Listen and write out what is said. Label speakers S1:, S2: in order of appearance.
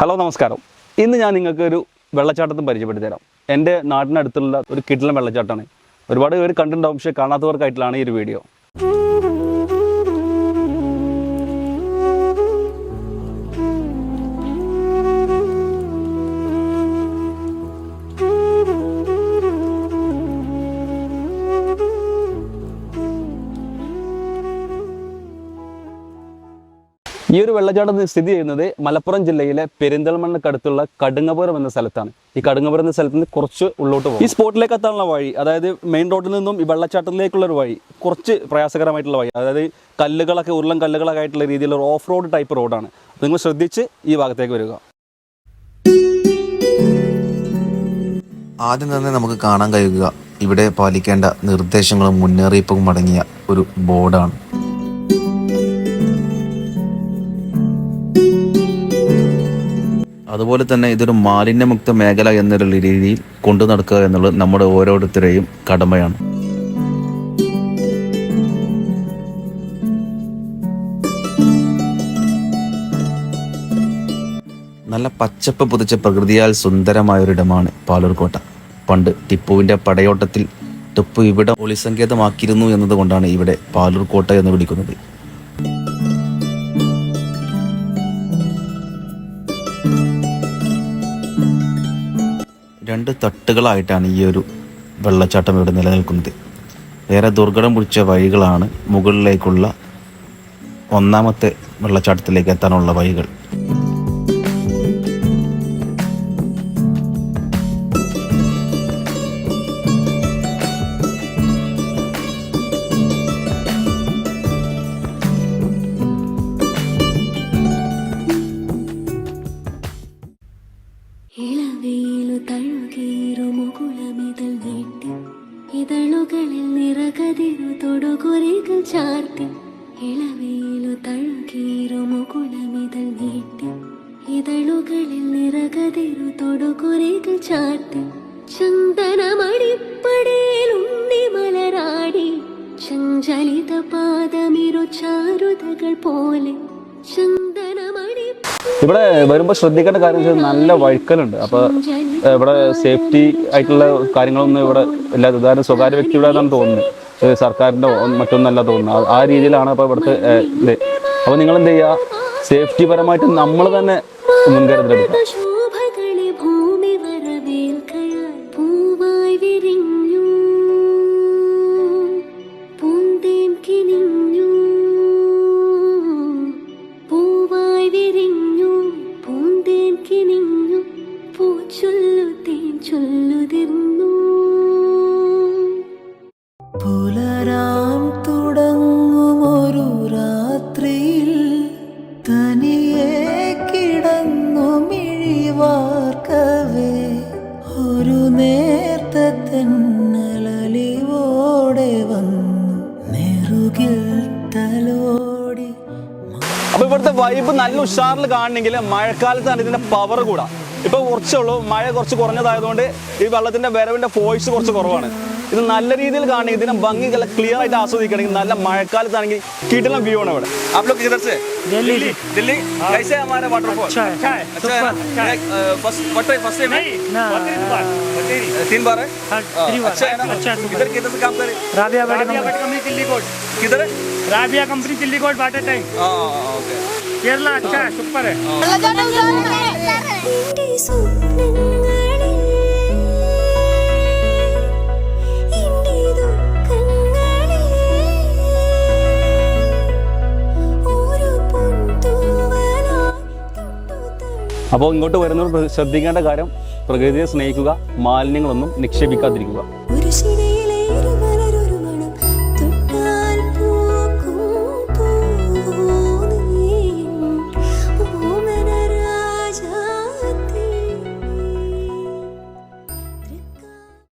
S1: Hello നമസ്കാരം. ഇന്ന് ഞാൻ നിങ്ങൾക്ക് ഒരു വെള്ളച്ചാട്ടത്തും പരിചയപ്പെടുത്തി തരാം എന്റെ നാടിനടുത്തുള്ള ഒരു കിടിലൻ വെള്ളച്ചാട്ടമാണ്. ഒരുപാട് പേര് കണ്ടിട്ടുണ്ടാവും പക്ഷേ കാണാത്തവർക്കായിട്ടുള്ളതാണ് ഈ ഒരു വീഡിയോ. ഈ ഒരു വെള്ളച്ചാട്ടം സ്ഥിതി ചെയ്യുന്നത് മലപ്പുറം ജില്ലയിലെ പെരിന്തൽമണ്ണക്കടുത്തുള്ള കടുങ്ങപുരം എന്ന സ്ഥലത്താണ്. ഈ കടുങ്ങപുരം എന്ന സ്ഥലത്ത് നിന്ന് കുറച്ച് ഉള്ളോട്ട് പോകും ഈ സ്പോട്ടിലേക്ക് എത്താനുള്ള വഴി അതായത് മെയിൻ റോഡിൽ നിന്നും ഈ വെള്ളച്ചാട്ടത്തിലേക്കുള്ള ഒരു വഴി കുറച്ച് പ്രയാസകരമായിട്ടുള്ള വഴി അതായത് കല്ലുകളൊക്കെ ഉരുളൻ കല്ലുകളൊക്കെ ആയിട്ടുള്ള രീതിയിലുള്ള ഓഫ് റോഡ് ടൈപ്പ് റോഡാണ് നിങ്ങൾ ശ്രദ്ധിച്ച് ഈ ഭാഗത്തേക്ക് വരിക.
S2: ആദ്യം തന്നെ നമുക്ക് കാണാൻ കഴിയുക ഇവിടെ പാലിക്കേണ്ട നിർദ്ദേശങ്ങളും മുന്നറിയിപ്പും അടങ്ങിയ ഒരു ബോർഡാണ് അതുപോലെ തന്നെ ഇതൊരു മാലിന്യമുക്ത മേഖല എന്നൊരു രീതിയിൽ കൊണ്ടു നടക്കുക എന്നുള്ളത് നമ്മുടെ ഓരോരുത്തരെയും കടമയാണ്. നല്ല പച്ചപ്പ് പുതിച്ച പ്രകൃതിയാൽ സുന്ദരമായ സുന്ദരമായൊരിടമാണ് പാലൂർക്കോട്ട പണ്ട് ടിപ്പുവിന്റെ പടയോട്ടത്തിൽ ടിപ്പു ഇവിടെ ഒളിസങ്കേതമാക്കിയിരുന്നു എന്നതുകൊണ്ടാണ് ഇവിടെ പാലൂർക്കോട്ട എന്ന് വിളിക്കുന്നത്. രണ്ട് തട്ടുകളായിട്ടാണ് ഈ ഒരു വെള്ളച്ചാട്ടം ഇവിടെ നിലനിൽക്കുന്നത്. ഏറെ ദുർഘടം പിടിച്ച വഴികളാണ് മുകളിലേക്കുള്ള ഒന്നാമത്തെ വെള്ളച്ചാട്ടത്തിലേക്ക് എത്താനുള്ള വഴികൾ.
S3: ഇതളുകളിൽ നിറകതിരു ഇതളുകളിൽ നിറകതിരു പാദമിരു ചാരുതകൾ പോലെ. ചന്ദനമണി
S1: ഇവിടെ വരുമ്പോൾ ശ്രദ്ധിക്കേണ്ട കാര്യം വെച്ചാൽ നല്ല വഴുക്കലുണ്ട്. അപ്പോൾ ഇവിടെ സേഫ്റ്റി ആയിട്ടുള്ള കാര്യങ്ങളൊന്നും ഇവിടെ ഇല്ല ഉദാഹരണം സ്വകാര്യ വ്യക്തിയുടേതാണെന്ന് തോന്നുന്നു. സർക്കാരിന്റെ മറ്റൊന്നല്ല തോന്നുന്നു. ആ- രീതിയിലാണ് അപ്പോൾ ഇവിടുത്തെ അപ്പൊ അപ്പോൾ നിങ്ങൾ എന്ത് ചെയ്യുക സേഫ്റ്റി പരമായിട്ട് നമ്മൾ തന്നെ മുൻകരുതലെടുക്കുക
S4: വന്നു തലോടി
S1: അപ്പൊ ഇവിടുത്തെ വൈബ് നല്ല ഉഷാറിൽ കാണണമെങ്കിൽ മഴക്കാലത്താണ് ഇതിന്റെ പവർ കൂടാ. ഇപ്പൊ കുറച്ചുള്ളൂ മഴ കുറച്ച് കുറഞ്ഞതായതുകൊണ്ട് ഈ വെള്ളത്തിന്റെ വരവിന്റെ ഫോഴ്സ് കുറച്ച് കുറവാണ് ഇത് നല്ല രീതിയിൽ കാണണമെങ്കിൽ ഇതിനെ ഭംഗി ക്ലിയർ ആയിട്ട് ആസ്വദിക്കണമെങ്കിൽ നല്ല മഴക്കാലത്താണെങ്കിൽ കിടിലം വ്യൂ ആണ് ഇവിടെ आप लोग किधर से दिल्ली दिल्ली कैसे है हमारा वाटरफॉल
S5: अच्छा है अच्छा है
S1: अच्छा है फर्स्ट फर्स्ट फर्स्ट टाइम
S5: नहीं ना बतेरी
S1: तीन बार है
S5: हाँ,
S1: हाँ,
S5: three बार।
S1: अच्छा है ना
S5: अच्छा है, super।
S1: किधर किधर से काम करे
S5: Rabia but company Delhi coat
S1: किधर है
S5: Rabia company Delhi coat water tank
S1: हाँ ओके
S5: केरला अच्छा है सुपर है
S1: അപ്പോൾ ഇങ്ങോട്ട് വരുന്നവർ ശ്രദ്ധിക്കേണ്ട കാര്യം പ്രകൃതിയെ സ്നേഹിക്കുക മാലിന്യങ്ങളൊന്നും നിക്ഷേപിക്കാതിരിക്കുക.